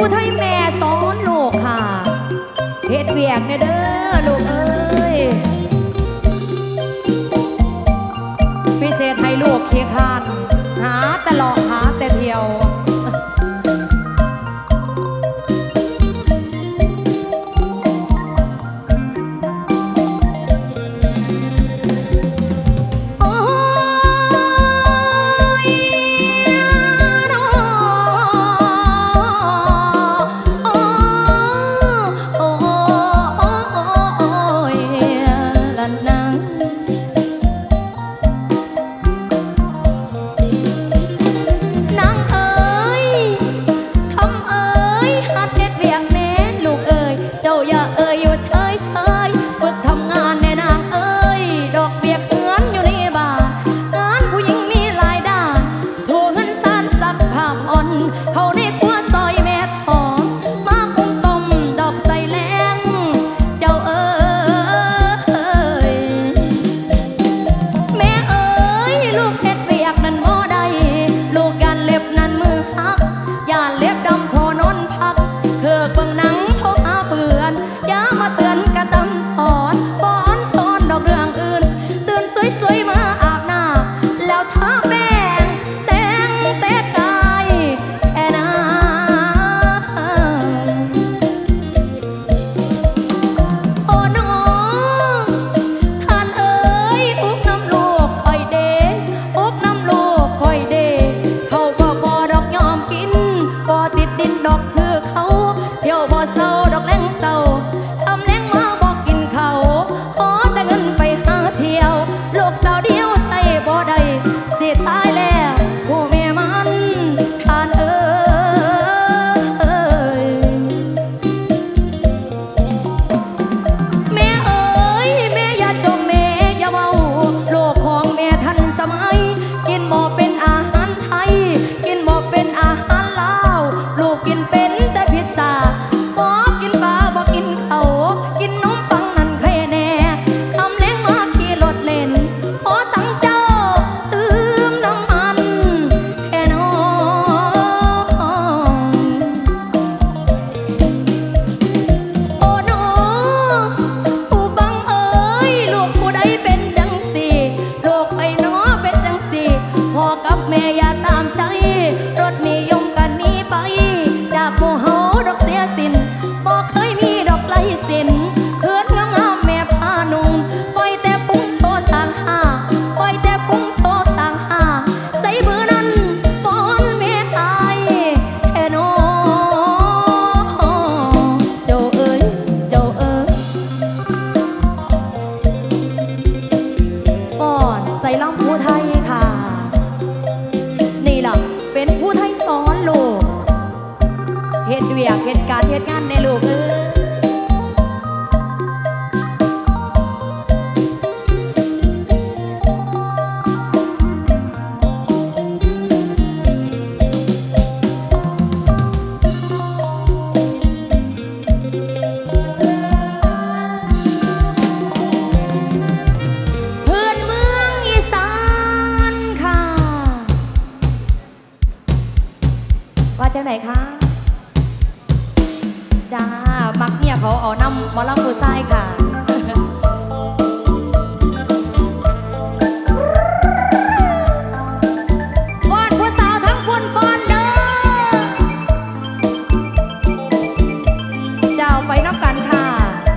ผู้ไทยแม่สอนลูกค่ะเฮ็ดเวียกเนเด้อลูกเอ้ย sana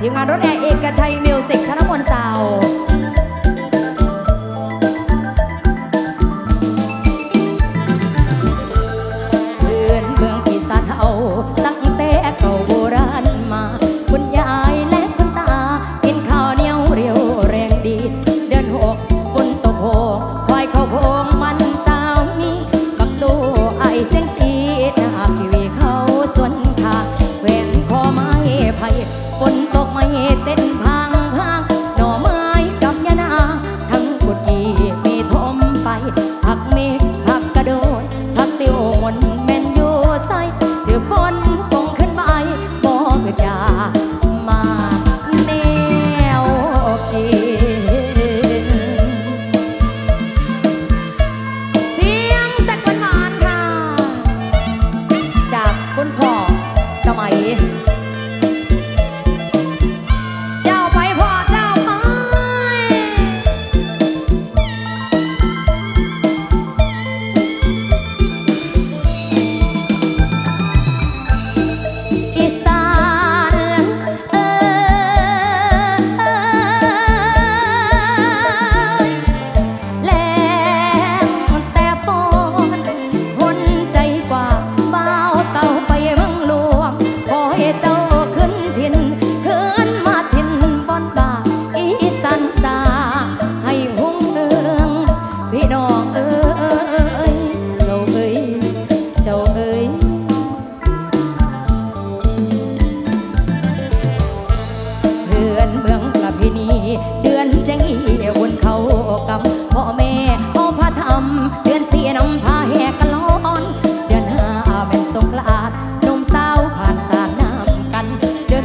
ทีมงานรถแอร์เอกชัยมิวสิกธนพลสาว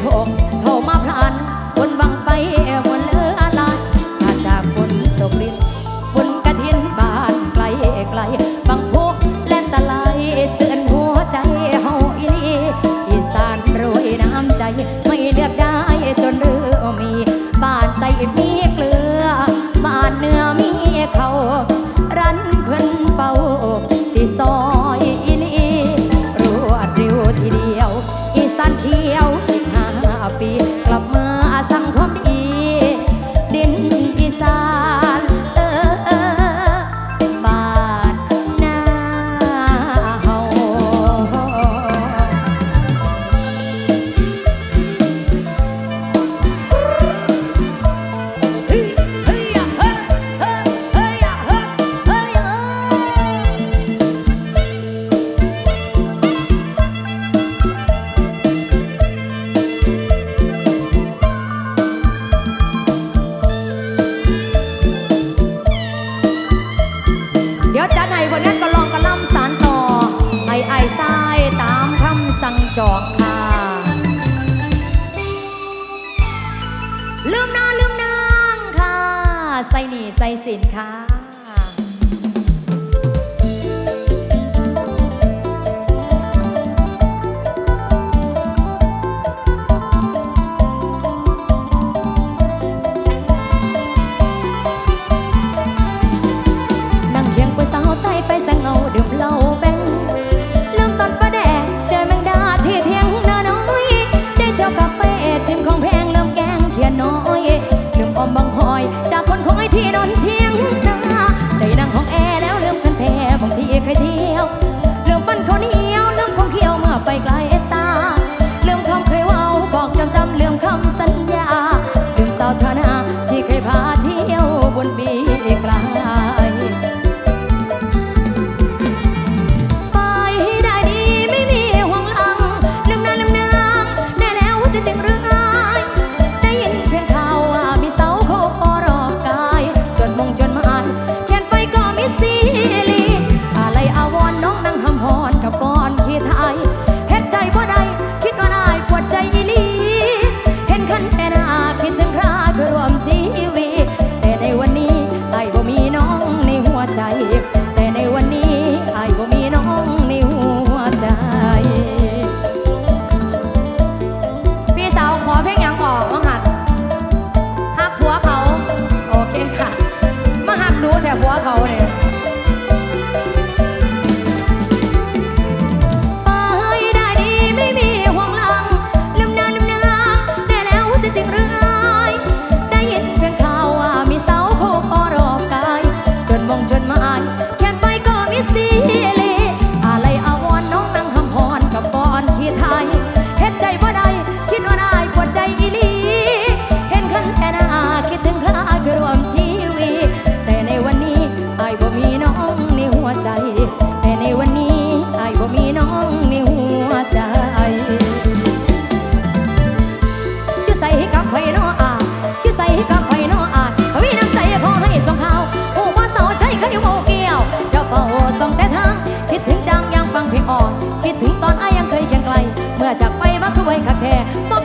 ทองเข้ามาพราื่อจากไปมาคือไว้คักแท้บ่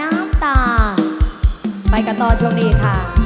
น้ำตา ไปกันต่อช่วงนี้ค่ะ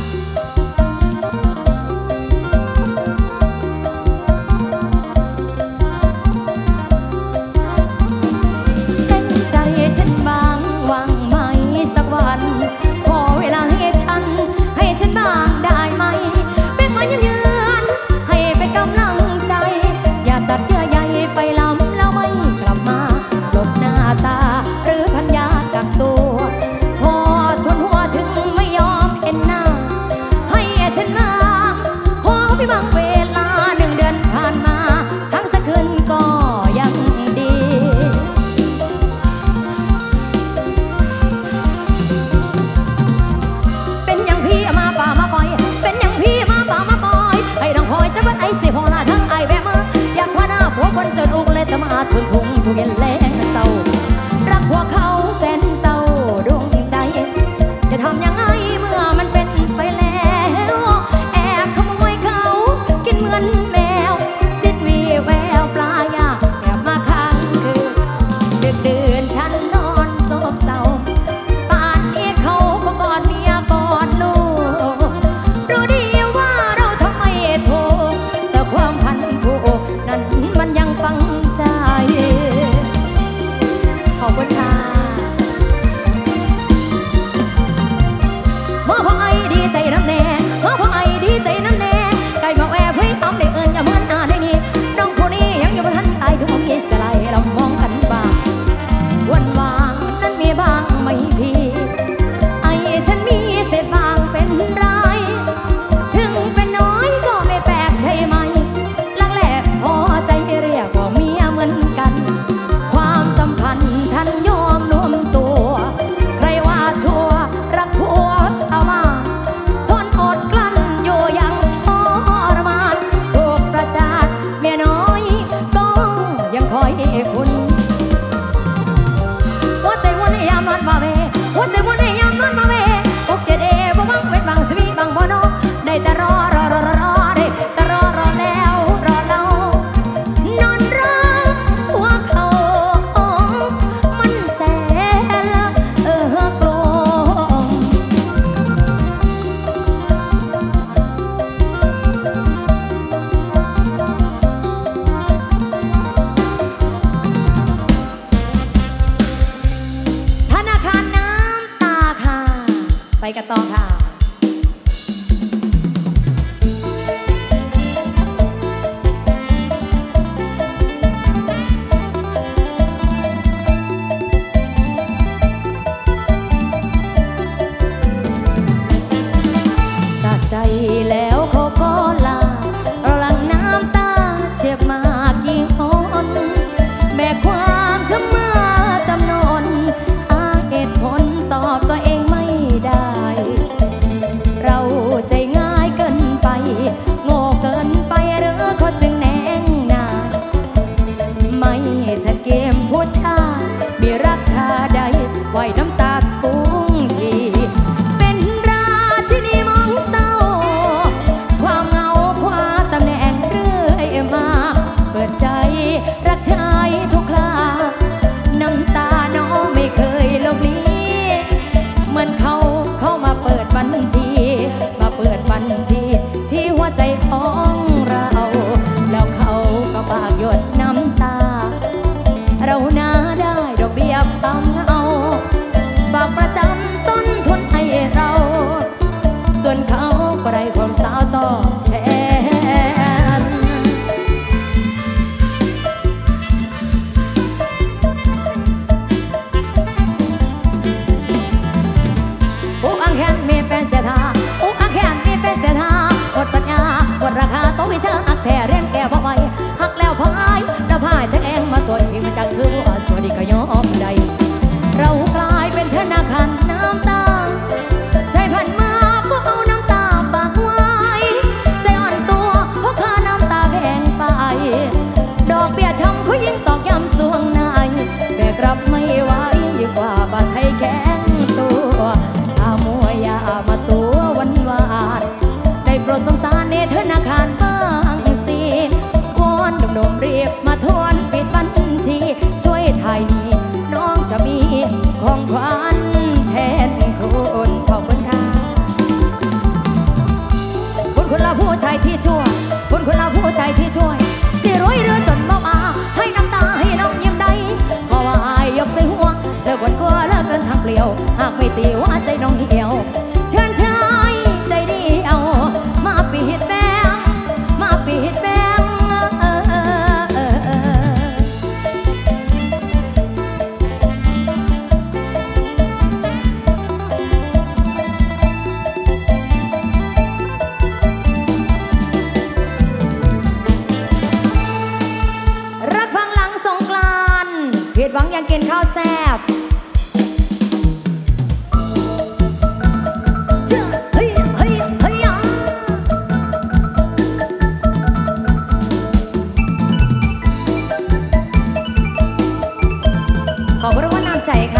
ใจค่ะ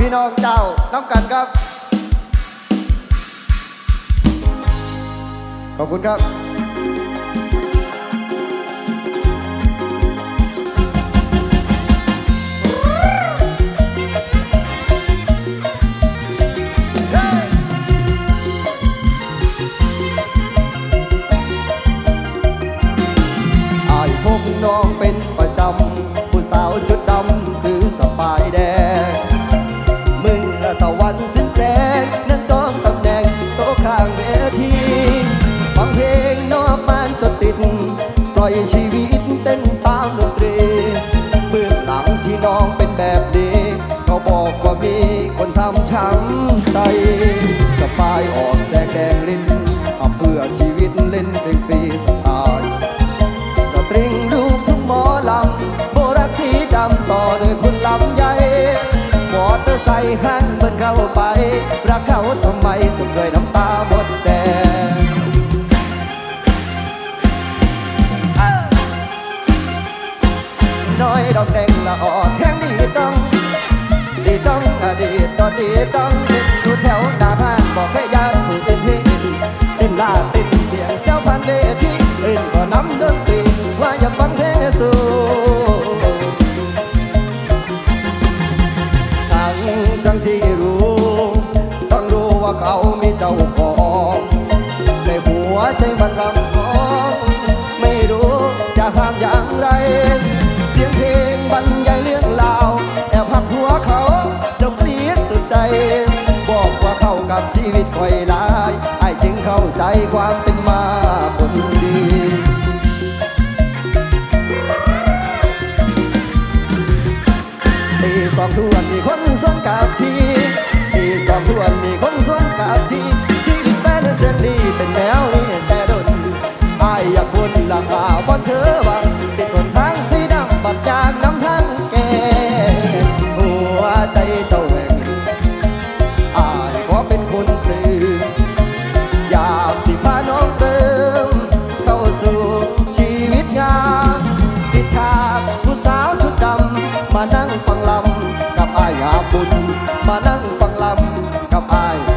พี่น้องเจ้าน้องกันครับ ขอบคุณครับ ไอพกน้องเป็นประจำ ผู้สาวชุดดำ คนทำช้ำใจสปายออกแสงแดงลิ้นเอาเพื่อชีวิตเล่นเพลงฟรีสไตล์สตริงดูทุกหมอลำโบรักสีดำต่อด้วยคุณลำใหญ่มอเตอร์ไซค์หันเบิ้เข้าไป รักเขาทำไมถึงเคยน้ำตาหมดแดงน้อยดอกแดงละอ่อน ตตอนดีต้องอยู่แถวหน้าห้านบอกให้ยานผู้อื่นเห็นเต้นลาเต้นเสียงเซวพันเวทีเล่นก็น้ำดน ใจความเป็นมาคนดีตีสองทวนมีคนสวนกับทีตีสองทวนมีคนสวนกับทีชีวิตแฟนเส้นดีเป็นแนวนี้แต่ดนอายอยากคนละมาบนเธอวังติดคนทางสีดำบัดยาง นั่งฟังลำกับอาย